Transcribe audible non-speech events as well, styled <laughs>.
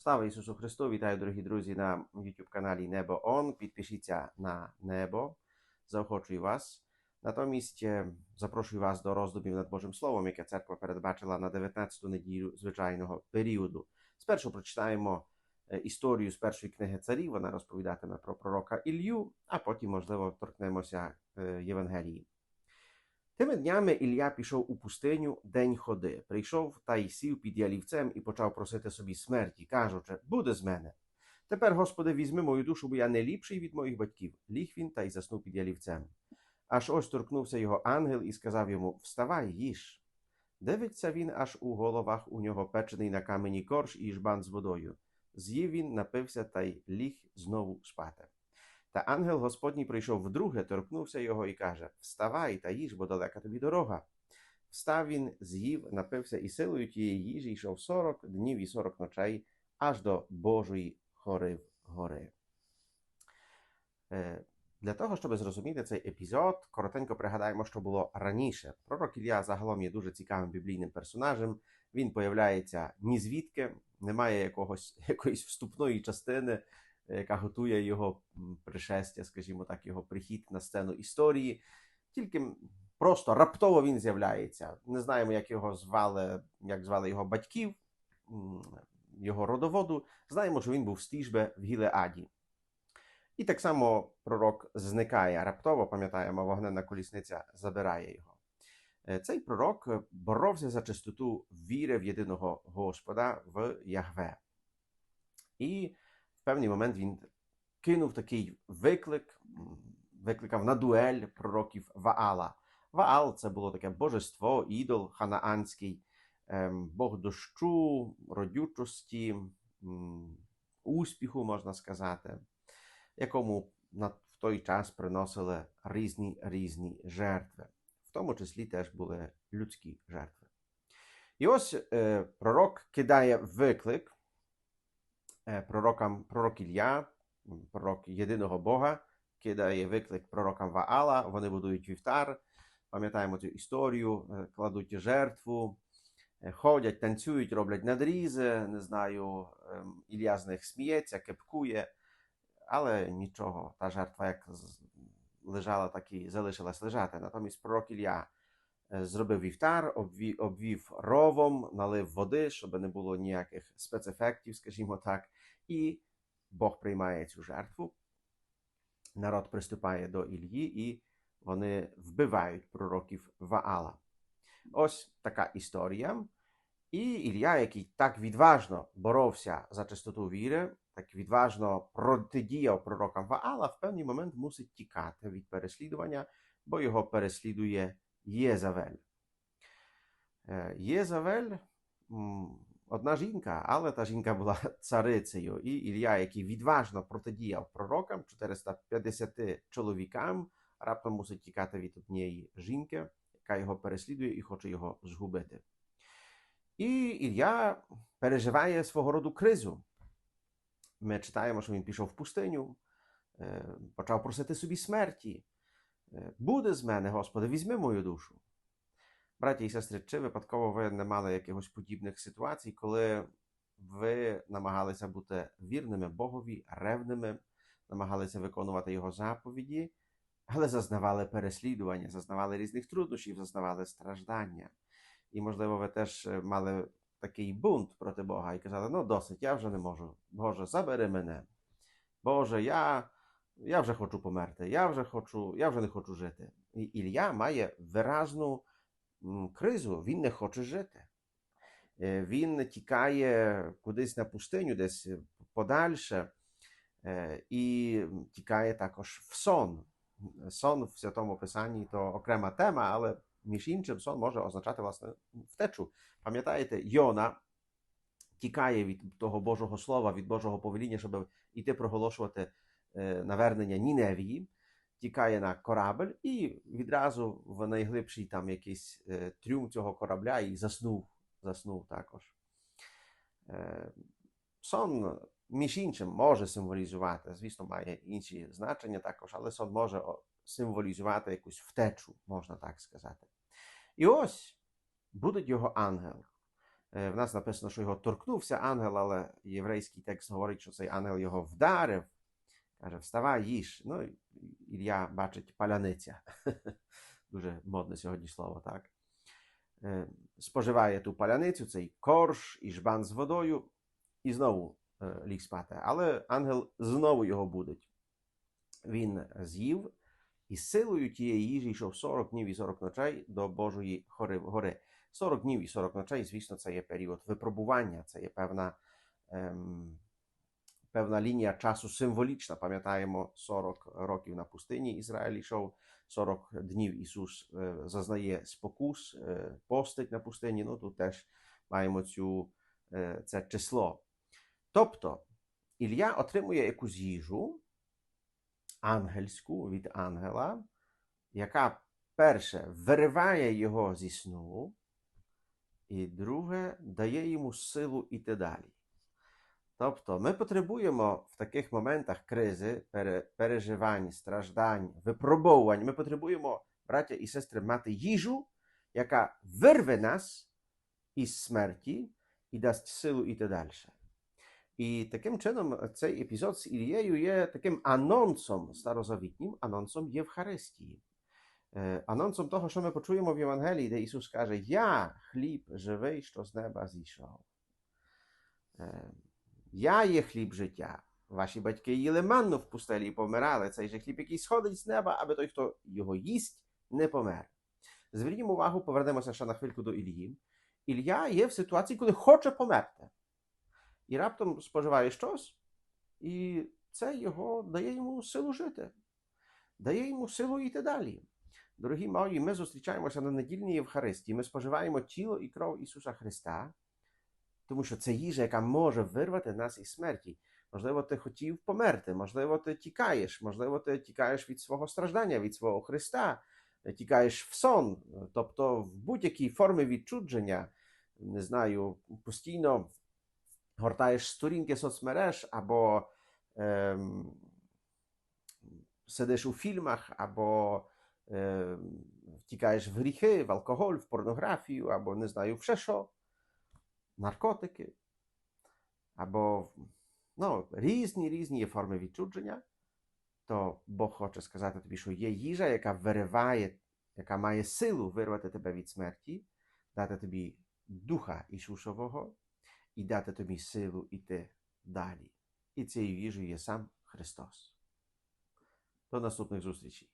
Слава Ісусу Христу! Вітаю, дорогі друзі, на YouTube каналі Небо Он. Підпишіться на небо. Заохочую вас. Натомість е, запрошую вас до роздумів над Божим Словом, яке церква передбачила на 19-ту неділю звичайного періоду. Спершу прочитаємо е, історію з першої книги царів. Вона розповідатиме про пророка Ілью, а потім, можливо, торкнемося е, Євангелії. Тими днями Ілля пішов у пустиню день ходи. Прийшов та й сів під ялівцем і почав просити собі смерті, кажучи: Буде з мене. Тепер, Господи, візьми мою душу, бо я не ліпший від моїх батьків. Ліг він та й заснув під ялівцем. Аж ось торкнувся його ангел і сказав йому: Вставай, їж. Дивиться він, аж у головах у нього печений на камені корж і жбан з водою. З'їв він, напився та й ліг знову спати. Та ангел Господній прийшов вдруге, торкнувся його і каже: Вставай та їж, бо далека тобі дорога. Встав він, з'їв, напився і силою тієї їжі йшов сорок днів і сорок ночей аж до Божої хори гори. Е, Для того, щоб зрозуміти цей епізод, коротенько пригадаємо, що було раніше. Пророк Ілля загалом є дуже цікавим біблійним персонажем. Він появляється ні звідки, немає якогось, <laughs> якоїсь вступної частини, яка готує його пришестя, скажімо так, його прихід на сцену історії. Тільки просто раптово він з'являється. Не знаємо, як його звали, як звали його батьків, його родоводу. Знаємо, що він був стіжбе в Гілеаді. І так само пророк зникає раптово, пам'ятаємо, вогненна колісниця забирає його. Цей пророк боровся за чистоту віри в єдиного Господа в Ягве. І певний момент він кинув такий виклик, викликав на дуель пророків Ваала. Ваал це було таке божество, ідол ханаанський, Бог дощу, родючості, успіху, можна сказати, якому в той час приносили різні різні жертви, в тому числі теж були людські жертви. І ось е, пророк кидає виклик пророкам, пророк Ілля, пророк єдиного Бога, кидає виклик пророкам Ваала, вони будують вівтар, пам'ятаємо цю історію, кладуть жертву, ходять, танцюють, роблять надрізи. Не знаю, Ілля з них сміється, кепкує, але нічого, та жертва як лежала, так і залишилась лежати. Натомість пророк Ілля зробив вівтар, обвів, обвів ровом, налив води, щоб не було ніяких спецефектів, скажімо так, і Бог приймає цю жертву. Народ приступає до Ілії, і вони вбивають пророків Ваала. Ось така історія. І Ілля, який так відважно боровся за чистоту віри, так відважно протидіяв пророкам Ваала, в певний момент мусить тікати від переслідування, бо його переслідує Єзавель. Єзавель одна жінка, але та жінка була <laughs> царицею. І Ілля, який відважно протидіяв пророкам, 450 чоловікам, раптом мусить тікати від однієї жінки, яка його переслідує і хоче його згубити. І Ілля переживає свого роду кризу. Ми читаємо, що він пішов в пустиню, почав просити собі смерті. Буде з мене, Господи, візьми мою душу. Браті і сестри, чи випадково ви не мали якихось подібних ситуацій, коли ви намагалися бути вірними Богові, ревними, намагалися виконувати Його заповіді, але зазнавали переслідування, зазнавали різних труднощів, зазнавали страждання. І, можливо, ви теж мали такий бунт проти Бога і казали: ну, досить, я вже не можу. Боже, забери мене. Боже, я я вже хочу померти, я вже хочу, я вже не хочу жити. І Ілля має виразну кризу, він не хоче жити. Він тікає кудись на пустиню, десь подальше, і тікає також в сон. Сон в святому Писанні то окрема тема, але між іншим сон може означати власне втечу. Пам'ятаєте, Йона тікає від того Божого Слова, від Божого повеління, щоб іти проголошувати навернення Ніневії тікає на корабль і відразу в найглибший там якийсь е, трюм цього корабля і заснув. Заснув також. Е, сон, між іншим, може символізувати, звісно, має інші значення також, але сон може символізувати якусь втечу, можна так сказати. І ось буде його ангел. Е, В нас написано, що його торкнувся ангел, але єврейський текст говорить, що цей ангел його вдарив. Каже, вставай, їж. Ну, Ілля бачить паляниця. <laughs> Дуже модне сьогодні слово, так? Е, Споживає ту паляницю, цей корж і жбан з водою, і знову е, ліг спати. Але ангел знову його будить. Він з'їв і силою тієї їжі йшов 40 днів і 40 ночей до Божої гори. 40 днів і 40 ночей, звісно, це є період випробування, це є певна, ем, певна лінія часу символічна. Пам'ятаємо, 40 років на пустині Ізраїль йшов, 40 днів Ісус е, зазнає спокус, е, постить на пустині. Ну тут теж маємо цю, е, це число. Тобто Ілля отримує якусь їжу ангельську від ангела, яка перше вириває його зі сну, і друге дає йому силу іти далі. Тобто ми потребуємо в таких моментах кризи, пере- переживань, страждань, випробовувань. Ми потребуємо, браття і сестри, мати їжу, яка вирве нас із смерті і дасть силу іти далі. І таким чином цей епізод з Ілією є таким анонсом, старозавітнім анонсом Євхаристії. Е, Анонсом того, що ми почуємо в Євангелії, де Ісус каже: Я хліб живий, що з неба зійшов. Я є хліб життя. Ваші батьки їли манну в пустелі і помирали. Цей же хліб, який сходить з неба, аби той, хто його їсть, не помер. Звернімо увагу, повернемося ще на хвильку до Ілії. Ілля є в ситуації, коли хоче померти. І раптом споживає щось, і це його дає йому силу жити, дає йому силу йти далі. Дорогі мої, ми зустрічаємося на недільній Євхаристії. Ми споживаємо тіло і кров Ісуса Христа, тому що це їжа, яка може вирвати нас із смерті. Можливо, ти хотів померти, можливо, ти тікаєш, можливо, ти тікаєш від свого страждання, від свого Христа, тікаєш в сон, тобто в будь-якій формі відчудження, не знаю, постійно гортаєш сторінки соцмереж або ем, сидиш у фільмах, або ем, втікаєш в гріхи, в алкоголь, в порнографію, або не знаю, в що, наркотики, або ну, різні різні форми відчудження, то Бог хоче сказати тобі, що є їжа, яка вириває, яка має силу вирвати тебе від смерті, дати тобі Духа Ісусового і дати тобі силу йти далі. І цією їжею є сам Христос. До наступних зустрічей.